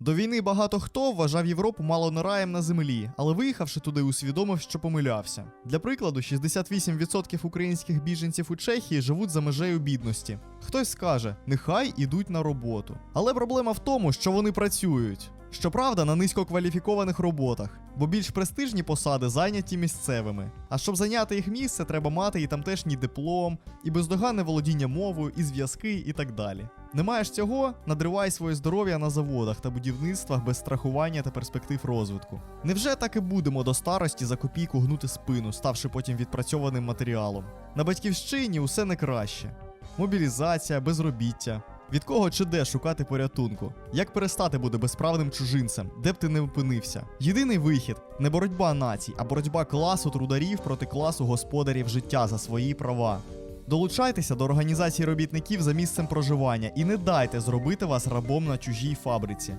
До війни багато хто вважав Європу мало не раєм на землі, але виїхавши туди, усвідомив, що помилявся. Для прикладу, 68% українських біженців у Чехії живуть за межею бідності. Хтось скаже, нехай ідуть на роботу. Але проблема в тому, що вони працюють. Щоправда, на низькокваліфікованих роботах, бо більш престижні посади зайняті місцевими. А щоб зайняти їх місце, треба мати і тамтешній диплом, і бездоганне володіння мовою, і зв'язки, і так далі. Не маєш цього, надривай своє здоров'я на заводах та будівництвах без страхування та перспектив розвитку. Невже так і будемо до старості за копійку гнути спину, ставши потім відпрацьованим матеріалом? На батьківщині усе не краще. Мобілізація, безробіття. Від кого чи де шукати порятунку? Як перестати бути безправним чужинцем, де б ти не опинився? Єдиний вихід не боротьба націй, а боротьба класу трударів проти класу господарів життя за свої права. Долучайтеся до організації робітників за місцем проживання і не дайте зробити вас рабом на чужій фабриці.